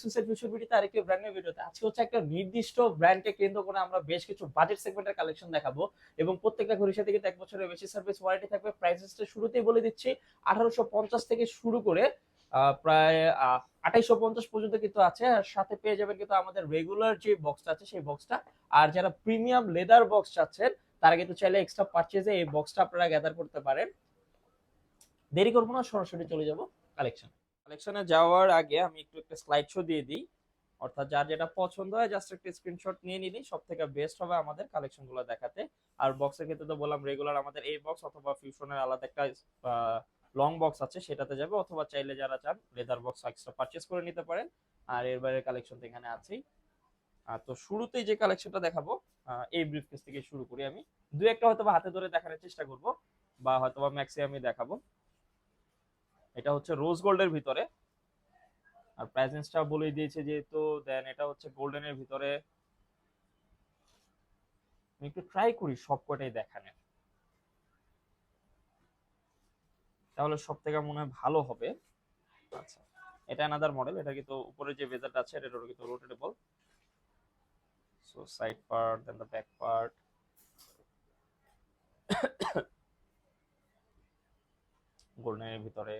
Future ভিডিওতে আরেকটি ব্র্যান্ডের ভিডিওতে আজকে হচ্ছে একটা নির্দিষ্ট ব্র্যান্ডকে কেন্দ্র করে আমরা বেশ কিছু বাজেট সেগমেন্টের কালেকশন দেখাবো এবং প্রত্যেকটা ঘড়ির সাথে কিন্তু এক বছরের বেশি সার্ভিস ওয়ারেন্টি থাকবে। প্রাইসেসটা শুরুতেই বলে দিচ্ছি, আঠারোশো পঞ্চাশ থেকে শুরু করে প্রায় আঠাইশো পঞ্চাশ পর্যন্ত কিন্তু আছে। আর সাথে পেয়ে যাবেন কিন্তু আমাদের রেগুলার যে বক্সটা আছে, সেই বক্সটা আর যারা প্রিমিয়াম লেদার বক্স চাচ্ছেন, তারা কিন্তু চাইলে এক্সট্রা পারচেজে এই বক্সটা আপনারা গ্যাদার করতে পারেন। দেরি করব না, সরাসরি চলে যাব কালেকশন কালেকশনে যাওয়ার আগে আমি একটু একটা স্লাইড শো দিয়ে দিই। অর্থাৎ যার যেটা পছন্দ হয় জাস্ট একটা স্ক্রিনশট নিয়ে নিলেই সব থেকে বেস্ট হবে আমাদের কালেকশনগুলো দেখাতে। আর বক্সের ক্ষেত্রে তো বললাম রেগুলার আমাদের এই বক্স অথবা ফিউশনের আলাদা একটা লং বক্স আছে, সেটাতে যাবে। অথবা চাইলে যারা চান লেদার বক্স এক্সট্রা পারচেস করে নিতে পারেন। আর এর বাইরের কালেকশন তো এখানে আছেই। তো শুরুতেই যে কালেকশনটা দেখাবো এই ব্রিফকেস থেকে শুরু করি আমি। দু একটা হয়তো হাতে ধরে দেখানোর চেষ্টা করব, বা হয়তো বা আমি দেখাবো। এটা হচ্ছে রোজ গোল্ডের ভিতরে। আর প্রাইসেন্সটা বলেই দিয়েছে যেহেতু দেন এটা হচ্ছে গোল্ডেনের ভিতরে। আমি একটু ট্রাই করি সব কটাই দেখানোর তাহলে সব থেকে মনে হয় ভালো হবে। আচ্ছা এটা অ্যানাদার মডেল এটা কিন্তু উপরে যে বেজারটা আছে, এটা কিন্তু rotatable so side part then the back part গোল্ডেনের ভিতরে।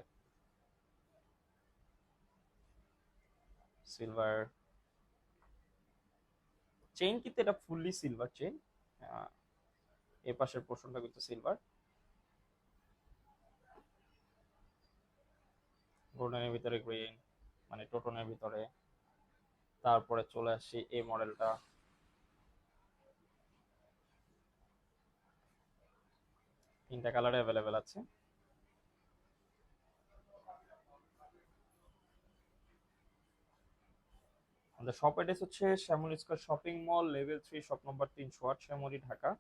সিলভার চেইন কিন্তু এটা ফুললি সিলভার চেইন এ পাশের পোর্শনটা কিন্তু সিলভার গোল্ডেনের ভিতরে গ্রিন মানে টোটনের ভিতরে। তারপরে চলে আসি এই মডেলটা তিনটা কালারে অ্যাভেলেবেল আছে। আমাদের শপ অ্যাড্রেস হচ্ছে Shyamoli square shopping mall level three shop number তিনশো আট, শ্যামলী, ঢাকা।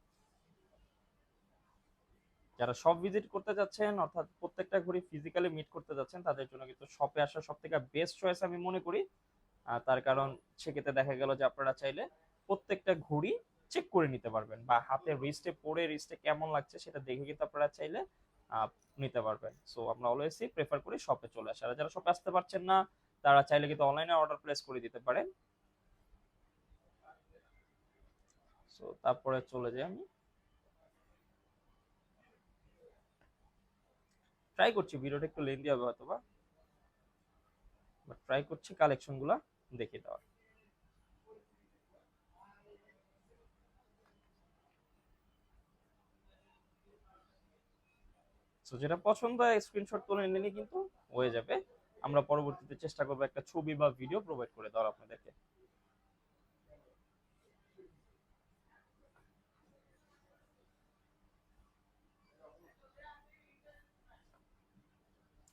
যারা শপ ভিজিট করতে যাচ্ছেন, অর্থাৎ প্রত্যেকটা ঘড়ি ফিজিক্যালি মিট করতে যাচ্ছেন, তাদের জন্য কিন্তু শপে আসা সব থেকে বেস্ট চয়েস আমি মনে করি। তার কারণ সেক্ষেত্রে দেখা গেল যে আপনারা চাইলে প্রত্যেকটা ঘড়ি চেক করে নিতে পারবেন বা হাতে রিস্টে পরে রিস্টে কেমন লাগছে সেটা দেখে কিন্তু আপনারা চাইলে নিতে পারবেন। সো আমরা অলওয়েজই প্রেফার করি শপে চলে আসা আর যারা শপে আসতে পারছেন না তারা চাইলে কিন্তু অনলাইনে অর্ডার প্লেস করে দিতে পারেন। তারপরে চলে যাই আমি। ট্রাই করছি, ভিডিওটা একটু লেন্দি হবে হয়তো বা ট্রাই করছি কালেকশনগুলা দেখে দেওয়ার। যেটা পছন্দ হয় স্ক্রিনশট তুলে নিলে কিন্তু হয়ে যাবে। আমরা পরবর্তীতে চেষ্টা করব একটা ছবি বা ভিডিও প্রোভাইড করে দেওয়ার আপনাদেরকে।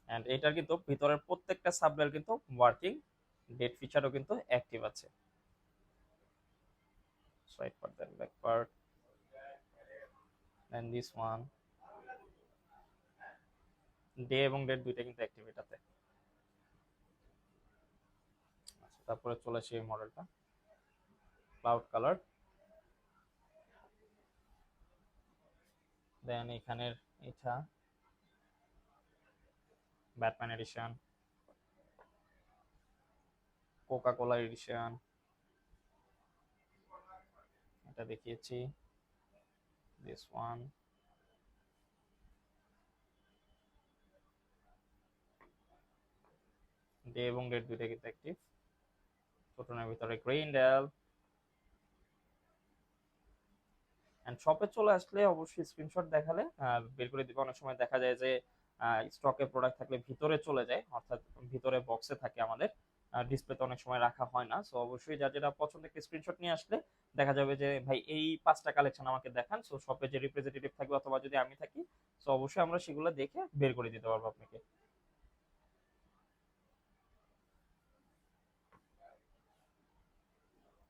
এন্ড এটার কিন্তু ভিতরের প্রত্যেকটা সাবলেল কিন্তু ওয়ার্কিং ডেট ফিচারও কিন্তু অ্যাক্টিভ আছে। Swipe part then, back part and this one day এবং ডেট দুইটা কিন্তু অ্যাক্টিভ এটাতে আচ্ছা তারপরে চলে আসি এই মডেলটা। ক্লাউড কালার দেন এখানের এটা Batman edition Coca Cola edition এটা দেখিয়েছি। দিস ওয়ান ডে এবং ডেট দুইটা কিন্তু অ্যাক্টিভ ফোটনের ভিতরে গ্রিন ডেল এন্ড শপে চলে আসলে অবশ্যই স্ক্রিনশট দেখালে বের করে দিবে। অনেক সময় দেখা যায় যে স্টকে প্রোডাক্ট থাকলে ভিতরে চলে যায়, অর্থাৎ ভিতরে বক্সে থাকে আমাদের। ডিসপ্লেতে অনেক সময় রাখা হয় না। সো অবশ্যই যা যেটা পছন্দ একটা স্ক্রিনশট নিয়ে আসলে দেখা যাবে যে, ভাই, এই পাঁচটা কালেকশন আমাকে দেখান। সো শপে যে রিপ্রেজেন্টেটিভ থাকবে অথবা যদি আমি থাকি সো অবশ্যই আমরা সেগুলো দেখে বের করে দিতে পারব আপনাকে।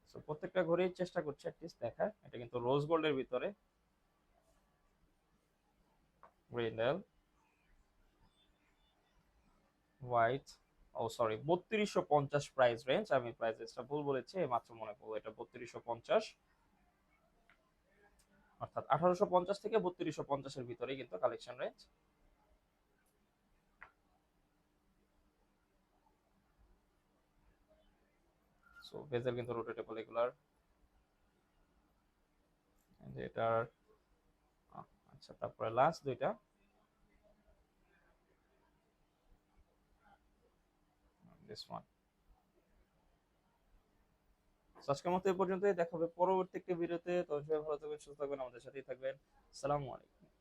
সো প্রত্যেকটা ঘড়ির চেষ্টা করছি অ্যাটলিস্ট দেখার। এটা কিন্তু রোজ গোল্ডের ভিতরে। গ্রিন্ডেল হোয়াইট ও সরি বত্রিশশো পঞ্চাশ প্রাইস রেঞ্জ আমি প্রাইসটা ভুল বলেছি মাত্র মনে করব এটা বত্রিশশো পঞ্চাশ। অর্থাৎ আঠারোশো পঞ্চাশ থেকে বত্রিশশো পঞ্চাশের ভিতরে কিন্তু কালেকশন রেঞ্জ সো বেজেল কিন্তু রোটেটেবল এগুলার। And এটার আচ্ছা তারপরে লাস্ট দুইটা। আজকের মতো এই পর্যন্তই। দেখা হবে পরবর্তী একটি ভিডিওতে। তো ভালো থাকবেন, সুস্থ থাকবেন, আমাদের সাথেই থাকবেন। আসসালামু আলাইকুম।